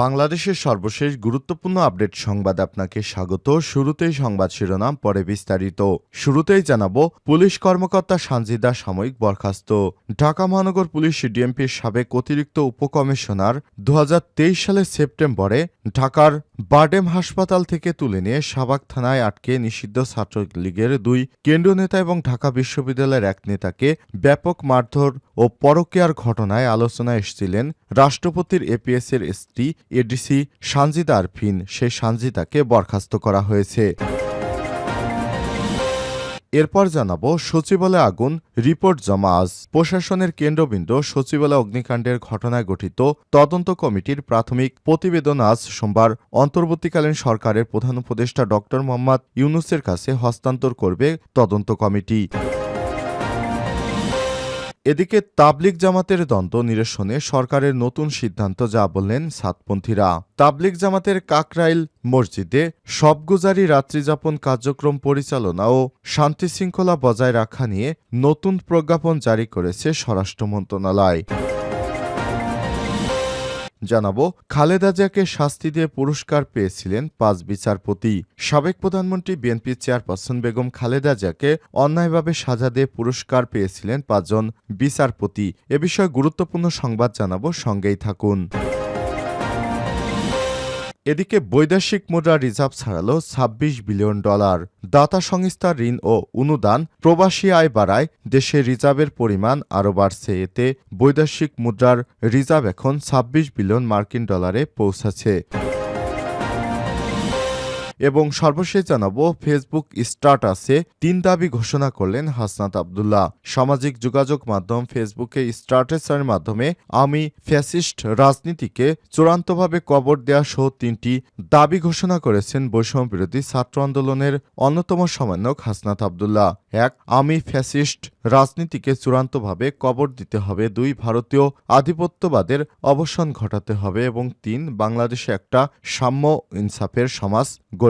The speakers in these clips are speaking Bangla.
বাংলাদেশের সর্বশেষ গুরুত্বপূর্ণ আপডেট সংবাদ আপনাকে স্বাগত। শুরুতেই সংবাদ শিরোনাম, পরে বিস্তারিত। শুরুতেই জানাব, পুলিশ কর্মকর্তা সানজিদা সাময়িক বরখাস্ত। ঢাকা মহানগর পুলিশ ডিএমপির সাবেক অতিরিক্ত উপকমিশনার দু হাজার তেইশ সালের সেপ্টেম্বরে ঢাকার বারডেম হাসপাতাল থেকে তুলে নিয়ে সাবাক থানায় আটকে নিষিদ্ধ ছাত্রলীগের দুই কেন্দ্রীয় নেতা এবং ঢাকা বিশ্ববিদ্যালয়ের এক নেতাকে ব্যাপক মারধর ও পরকীয়ার ঘটনায় আলোচনায় এসেছিলেন রাষ্ট্রপতির এপিএসের স্ত্রী এডিসি সানজিদা আরফিন। সেই সানজিদাকে বরখাস্ত করা হয়েছে। এরপর জানাব সচিবালয়ে আগুন, রিপোর্ট জমা আজ। প্রশাসনের কেন্দ্রবিন্দু সচিবালয় অগ্নিকাণ্ডের ঘটনায় গঠিত তদন্ত কমিটির প্রাথমিক প্রতিবেদন আজ সোমবার। অন্তর্বর্তীকালীন সরকারের প্রধান উপদেষ্টা ড মোহাম্মদ ইউনুসের কাছে হস্তান্তর করবে তদন্ত কমিটি। এদিকে তাবলিক জামাতের দ্বন্দ্ব নিরসনে সরকারের নতুন সিদ্ধান্ত, যা বললেন সাতপন্থীরা। তাবলিক জামাতের কাকরাইল মসজিদে সবগুজারি রাত্রিযাপন কার্যক্রম পরিচালনা ও শান্তি শৃঙ্খলা বজায় রাখা নিয়ে নতুন প্রজ্ঞাপন জারি করেছে স্বরাষ্ট্র মন্ত্রণালয়। জানাব, খালেদা জিয়াকে শাস্তি দিয়ে পুরস্কার পেয়েছিলেন পাঁচ বিচারপতি। সাবেক প্রধানমন্ত্রী বিএনপি চেয়ারপারসন বেগম খালেদা জিয়াকে অন্যায়ভাবে সাজা দিয়ে পুরস্কার পেয়েছিলেন পাঁচজন বিচারপতি। এ বিষয়ে গুরুত্বপূর্ণ সংবাদ জানাব, সঙ্গেই থাকুন। এদিকে বৈদেশিক মুদ্রা রিজার্ভ ছাড়ালো ছাব্বিশ বিলিয়ন ডলার। দাতা সংস্থার ঋণ ও অনুদান প্রবাসী আয় বাড়ায়। দেশে রিজার্ভের পরিমাণ আরও বাড়ছে। এতে বৈদেশিক মুদ্রার রিজার্ভ এখন ছাব্বিশ বিলিয়ন মার্কিন ডলারে পৌঁছাছে এবং সর্বশেষ জানাব ফেসবুক স্টার্টাসে তিন দাবি ঘোষণা করলেন হাসনাত আবদুল্লাহ। সামাজিক যোগাযোগ মাধ্যম ফেসবুকে স্টার্টাসের মাধ্যমে আমি ফ্যাসিস্ট রাজনীতিকে চূড়ান্তভাবে কবর দেওয়া সহ তিনটি দাবি ঘোষণা করেছেন বৈষম্য বিরোধী ছাত্র আন্দোলনের অন্যতম সমন্বয়ক হাসনাত আবদুল্লাহ। এক, আমি ফ্যাসিস্ট রাজনীতিকে চূড়ান্তভাবে কবর দিতে হবে। দুই, ভারতীয় আধিপত্যবাদের অবসান ঘটাতে হবে। এবং তিন, বাংলাদেশে একটা সাম্য ইনসাফের সমাজ গড়ে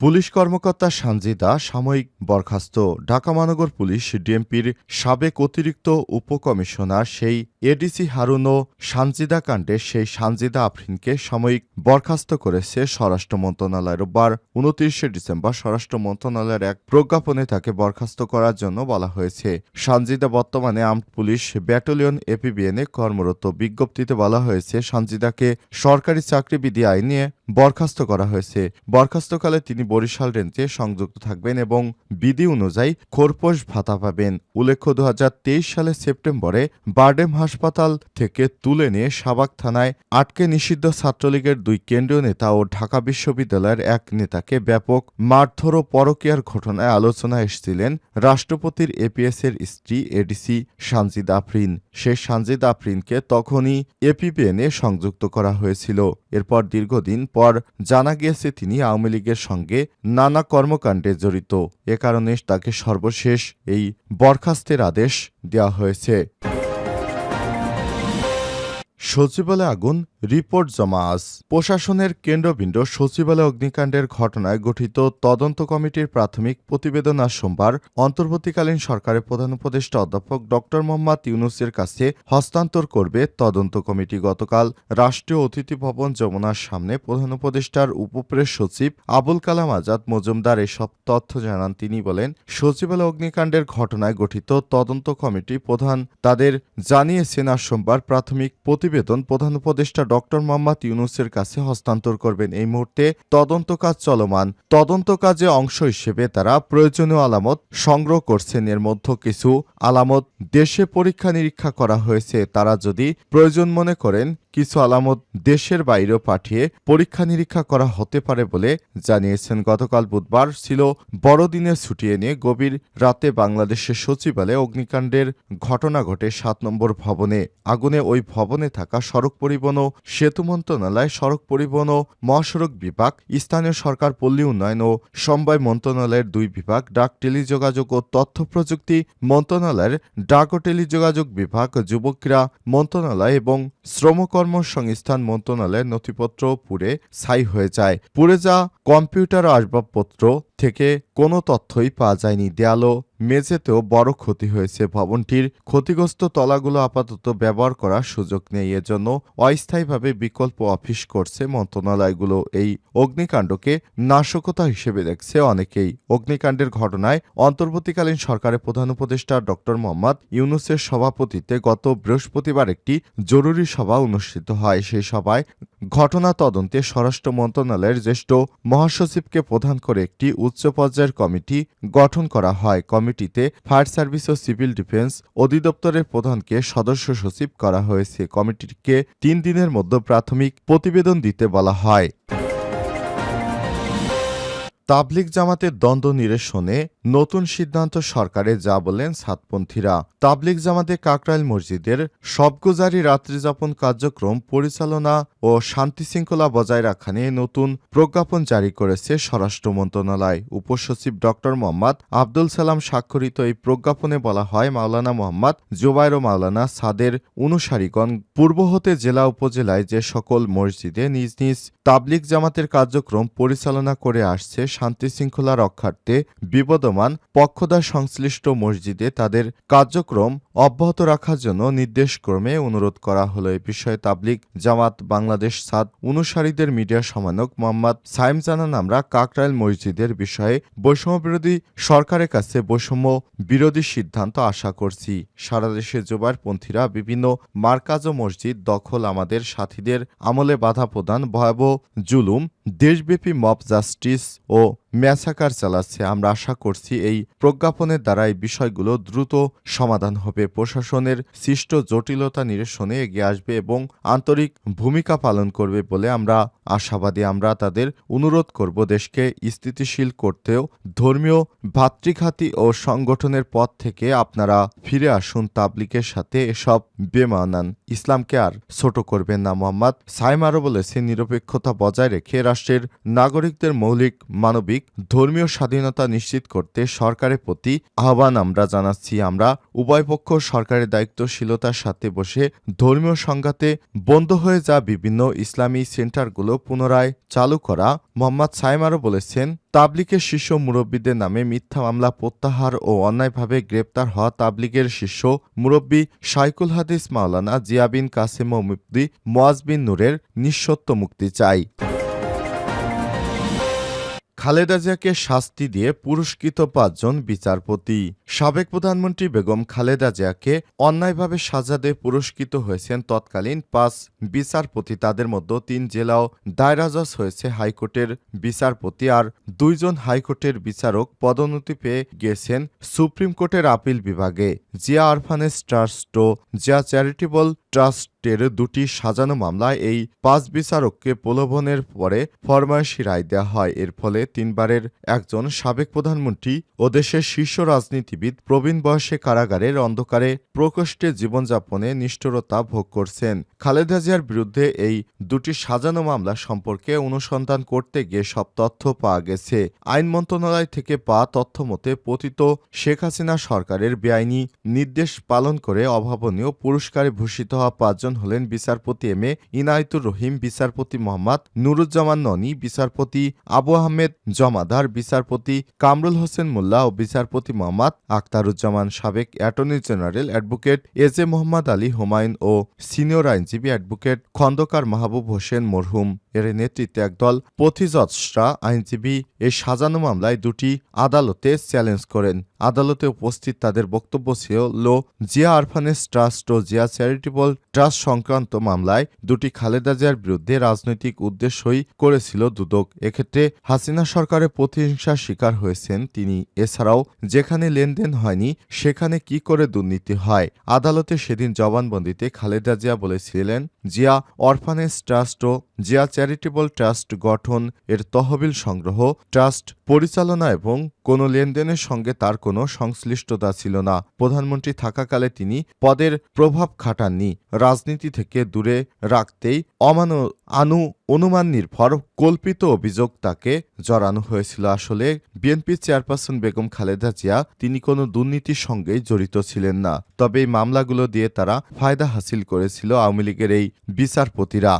পুলিশ কর্মকর্তা সানজিদা সাময়িক বরখাস্ত। ঢাকা মহানগর পুলিশ ডিএমপির সাবেক অতিরিক্ত উপকমিশনার সেই এডিসি হারুন সানজিদা কাণ্ডে সেই সানজিদা আফরিনকে সাময়িক বরখাস্ত করেছে স্বরাষ্ট্র মন্ত্রণালয়। রোববার উনত্রিশে ডিসেম্বর স্বরাষ্ট্র মন্ত্রণালয়ের এক প্রজ্ঞাপনে তাকে বরখাস্ত করার জন্য বলা হয়েছে। সানজিদা বর্তমানে আর্মড পুলিশ ব্যাটালিয়ন এপিবিএনে কর্মরত। বিজ্ঞপ্তিতে বলা হয়েছে, সানজিদাকে সরকারি চাকরিবিধি আইনে বরখাস্ত করা হয়েছে। বরখাস্তকালে তিনি বরিশাল রেঞ্জে সংযুক্ত থাকবেন এবং বিধি অনুযায়ী খোরপোশ ভাতা পাবেন। উল্লেখ্য দু সালের সেপ্টেম্বরে বার্ডেম হাসপাতাল থেকে তুলে নিয়ে সাবাক থানায় আটকে নিষিদ্ধ ছাত্রলীগের দুই কেন্দ্রীয় নেতা ও ঢাকা বিশ্ববিদ্যালয়ের এক নেতাকে ব্যাপক মারধর ও পরকীয়ার ঘটনায় আলোচনায় এসেছিলেন রাষ্ট্রপতির এপিএসের স্ত্রী এডিসি সানজিদ আফরিন। সে সানজিদ আফরিনকে তখনই এপিপিএনে সংযুক্ত করা হয়েছিল। এরপর দীর্ঘদিন পর জানা গিয়েছে তিনি আওয়ামী লীগের সঙ্গে নানা কর্মকাণ্ডে জড়িত। এ কারণে তাকে সর্বশেষ এই বরখাস্তের আদেশ দেওয়া হয়েছে। সচিবালয়ে আগুন, রিপোর্ট জমা আজ। প্রশাসনের কেন্দ্রবিন্দু সচিবালয় অগ্নিকাণ্ডের ঘটনায় গঠিত তদন্ত কমিটির প্রাথমিক প্রতিবেদন আজ সোমবার। অন্তর্বর্তীকালীন সরকারের প্রধান উপদেষ্টা অধ্যাপক ড মোহাম্মদ ইউনুসের কাছে হস্তান্তর করবে তদন্ত কমিটি গতকাল। রাষ্ট্রীয় অতিথি ভবন যমুনার সামনে প্রধান উপদেষ্টার উপপ্রেস সচিব আবুল কালাম আজাদ মজুমদার এসব তথ্য জানান তিনি বলেন, সচিবালয় অগ্নিকাণ্ডের ঘটনায় গঠিত তদন্ত কমিটি প্রধান তাদের জানিয়েছেন আজ সোমবার প্রাথমিক প্রতিবেদন। প্রতিবেদন প্রধান উপদেষ্টা ডক্টর মোহাম্মদ ইউনুসের কাছে হস্তান্তর করবেন। এই মুহূর্তে তদন্ত কাজ চলমান। তদন্ত কাজে অংশ হিসেবে তারা প্রয়োজনীয় আলামত সংগ্রহ করছেন। এর মধ্যে কিছু আলামত দেশে পরীক্ষা নিরীক্ষা করা হয়েছে। তারা যদি প্রয়োজন মনে করেন, কিছু আলামত দেশের বাইরেও পাঠিয়ে পরীক্ষা নিরীক্ষা করা হতে পারে বলে জানিয়েছেন। গতকাল বুধবার ছিল বড়দিনের ছুটি নিয়ে গভীর রাতে বাংলাদেশের সচিবালয়ে অগ্নিকাণ্ডের ঘটনা ঘটে সাত নম্বর ভবনে। আগুনে ওই ভবনে থাকা সড়ক পরিবহন ও সেতু মন্ত্রণালয়, সড়ক পরিবহন ও মহাসড়ক বিভাগ, স্থানীয় সরকার, পল্লী উন্নয়ন ও সমবায় মন্ত্রণালয়ের দুই বিভাগ, ডাক টেলিযোগাযোগ ও তথ্য প্রযুক্তি মন্ত্রণালয়ের ডাক ও টেলিযোগাযোগ বিভাগ যুব ক্রীড়া মন্ত্রণালয় এবং শ্রমকর্ম সংস্থান মন্ত্রণালয়ের নথিপত্র পুড়ে ছাই হয়ে যায়। পুড়ে যা কম্পিউটার আসবাবপত্র থেকে কোনো তথ্যই পাওয়া যায়নি। দেয়ালো মেঝেতেও বড় ক্ষতি হয়েছে। ভবনটির ক্ষতিগ্রস্ত তলাগুলো আপাতত ব্যবহার করার সুযোগ নেই। এজন্য অস্থায়ীভাবে বিকল্প অফিস করছে মন্ত্রণালয়গুলো। এই অগ্নিকাণ্ডকে নাশকতা হিসেবে দেখছে অনেকেই। অগ্নিকাণ্ডের ঘটনায় অন্তর্বর্তীকালীন সরকারের প্রধান উপদেষ্টা ডক্টর মোহাম্মদ ইউনুসের সভাপতিত্বে গত বৃহস্পতিবার একটি জরুরি সভা অনুষ্ঠিত হয়। সেই সভায় ঘটনা তদন্তে স্বরাষ্ট্র মন্ত্রণালয়ের জ্যেষ্ঠ মহাসচিবকে প্রধান করে একটি উচ্চ পর্যায়ের কমিটি গঠন করা হয়। কমিটিতে ফায়ার সার্ভিস ও সিভিল ডিফেন্স অধিদপ্তরের প্রধানকে সদস্য সচিব করা হয়েছে। কমিটিকে তিন দিনের মধ্যে প্রাথমিক প্রতিবেদন দিতে বলা হয়। তাবলিক জামাতের দ্বন্দ্ব নিরসনে নতুন সিদ্ধান্ত সরকারে যা বলেন সাতপন্থীরা। তাবলিগ জামাতে কাকরাইল মসজিদের সবগুজারি রাত্রিযাপন কার্যক্রম পরিচালনা ও শান্তি শৃঙ্খলা বজায় রাখা নিয়ে নতুন প্রজ্ঞাপন জারি করেছে স্বরাষ্ট্র মন্ত্রণালয়। উপসচিব ড মোহাম্মদ আব্দুল সালাম স্বাক্ষরিত এই প্রজ্ঞাপনে বলা হয়, মাওলানা মোহাম্মদ জোবাইর ও মাওলানা সাদের অনুসারীগণ পূর্ব হতে জেলা উপজেলায় যে সকল মসজিদে নিজ নিজ তাবলিগ জামাতের কার্যক্রম পরিচালনা করে আসছে শান্তি শৃঙ্খলা রক্ষার্থে বিবদমান পক্ষদা সংশ্লিষ্ট মসজিদে তাদের কার্যক্রম অব্যাহত রাখার জন্য নির্দেশক্রমে অনুরোধ করা হলো। এ বিষয়ে তাবলিগ জামাত বাংলাদেশ সাদ অনুসারীদের মিডিয়া সমানক মোহাম্মদ সাইম জানান, আমরা কাকরাইল মসজিদের বিষয়ে বৈষম্য বিরোধী সরকারের কাছে বৈষম্য বিরোধী সিদ্ধান্ত আশা করছি। সারা দেশে জোবারপন্থীরা বিভিন্ন মার্কাজ ও মসজিদ দখল আমাদের সাথীদের আমলে বাধা প্রদান, ভয়াবহ জুলুম দেশব্যাপী মব জাস্টিস ও ম্যাসাকার চালাচ্ছে। আমরা আশা করছি এই প্রজ্ঞাপনের দ্বারা এই বিষয়গুলো দ্রুত সমাধান হবে। প্রশাসনের সৃষ্ট জটিলতা নিরসনে এগিয়ে আসবে এবং আন্তরিক ভূমিকা পালন করবে বলে আমরা আশাবাদী। আমরা তাদের অনুরোধ করব দেশকে স্থিতিশীল করতেও। ধর্মীয় ভাতৃঘাতী ও সংগঠনের পথ থেকে আপনারা ফিরে আসুন তাবলিকের সাথে এসব বেমানান। ইসলামকে আর ছোট করবেন না। মোহাম্মদ সাইম আরও বলেছে নিরপেক্ষতা বজায় রেখে রাষ্ট্রের নাগরিকদের মৌলিক, মানবিক, ধর্মীয় স্বাধীনতা নিশ্চিত করতে সরকারের প্রতি আহ্বান আমরা জানাচ্ছি। আমরা উভয় পক্ষ সরকারের দায়িত্বশীলতার সাথে বসে ধর্মীয় সংঘাতে বন্ধ হয়ে যা বিভিন্ন ইসলামী সেন্টারগুলো পুনরায় চালু করা, মোহাম্মদ সাইমারও বলেছেন তাবলিকের শীর্ষ মুরব্বীদের নামে মিথ্যা মামলা প্রত্যাহার ও অন্যায়ভাবে গ্রেপ্তার হওয়া তাবলিগের শীর্ষ মুরব্বী সাইকুল হাদিস মাওলানা জিয়াবিন কাসেম ও মুফতি মোয়াজবিন নূরের নিঃসত্ব মুক্তি চাই। খালেদা জিয়াকে শাস্তি দিয়ে পুরস্কৃত পাঁচজন বিচারপতি। সাবেক প্রধানমন্ত্রী বেগম খালেদা জিয়াকে অন্যায়ভাবে সাজা দিয়ে পুরস্কৃত হয়েছেন তৎকালীন পাঁচ বিচারপতি। তাদের মধ্যে তিন জেলাও দায়রা জজ হয়েছে হাইকোর্টের বিচারপতি আর দুইজন হাইকোর্টের বিচারক পদোন্নতি পেয়ে গিয়েছেন সুপ্রিম কোর্টের আপিল বিভাগে। জিয়া আরফানেস ট্রাস্ট ও জিয়া চ্যারিটেবল ট্রাস্ট টের দুটি সাজানো মামলায় এই পাঁচ বিচারককে প্রলোভনের পরে ফরমায়েশি রায় দেওয়া হয়। এর ফলে তিনবারের একজন সাবেক প্রধানমন্ত্রী ও দেশের শীর্ষ রাজনীতিবিদ প্রবীণ বয়সে কারাগারের অন্ধকারে প্রকোষ্ঠে জীবনযাপনে নিষ্ঠুরতা ভোগ করছেন। খালেদা জিয়ার বিরুদ্ধে এই দুটি সাজানো মামলা সম্পর্কে অনুসন্ধান করতে গিয়ে সব তথ্য পাওয়া গেছে। আইন মন্ত্রণালয় থেকে পাওয়া তথ্য মতে, পতিত শেখ হাসিনা সরকারের বেআইনি নির্দেশ পালন করে অভাবনীয় পুরস্কারে ভূষিত হওয়া পাঁচজন হলেন বিচারপতি এম এ ইনায়তুর রহিম, বিচারপতি মোহাম্মদ নুরুজ্জামান ননি, বিচারপতি আবু আহমেদ জমাদার, বিচারপতি কামরুল হোসেন মোল্লা ও বিচারপতি মোহাম্মদ আখতারুজ্জামান সাবেক attorney general advocate A Mohammad Ali Humayun O senior আইনজীবী অ্যাডভোকেট খন্দকার মাহবুব হোসেন মরহুম। এর নেতৃত্বে একদল পথিজৎসরা আইনজীবী এই সাজানো মামলায় দুটি আদালতে চ্যালেঞ্জ করেন। আদালতে উপস্থিত তাদের বক্তব্য ছিল, লো, জিয়া আরফানেস ট্রাস্ট ও জিয়া চ্যারিটেবল ট্রাস্ট সংক্রান্ত মামলায় দুটি খালেদা জিয়ার বিরুদ্ধে রাজনৈতিক উদ্দেশ্যই করেছিল দুদক। এক্ষেত্রে হাসিনা সরকারের প্রতিহিংসার শিকার হয়েছেন তিনি। এছাড়াও, যেখানে লেনদেন হয়নি, সেখানে কি করে দুর্নীতি হয়? আদালতে সেদিন জবানবন্দিতে খালেদা জিয়া বলেছিলেন, জিয়া অরফানেজ ট্রাস্ট ও জিয়া চ্যারিটেবল ট্রাস্ট গঠন, এর তহবিল সংগ্রহ, ট্রাস্ট পরিচালনা এবং কোনো লেনদেনের সঙ্গে তার কোনো সংশ্লিষ্টতা ছিল না। প্রধানমন্ত্রী থাকাকালে তিনি পদের প্রভাব খাটাননি। রাজনীতি থেকে দূরে রাখতেই অমানু, আনু অনুমান নির্ভর কল্পিত অভিযোগ তাকে জড়ানো হয়েছিল। আসলে বিএনপি চেয়ারপারসন বেগম খালেদা জিয়া, তিনি কোনো দুর্নীতির সঙ্গেই জড়িত ছিলেন না। তবে এই মামলাগুলো দিয়ে তারা ফায়দা হাসিল করেছিল আওয়ামী লীগের এই বিচারপতিরা।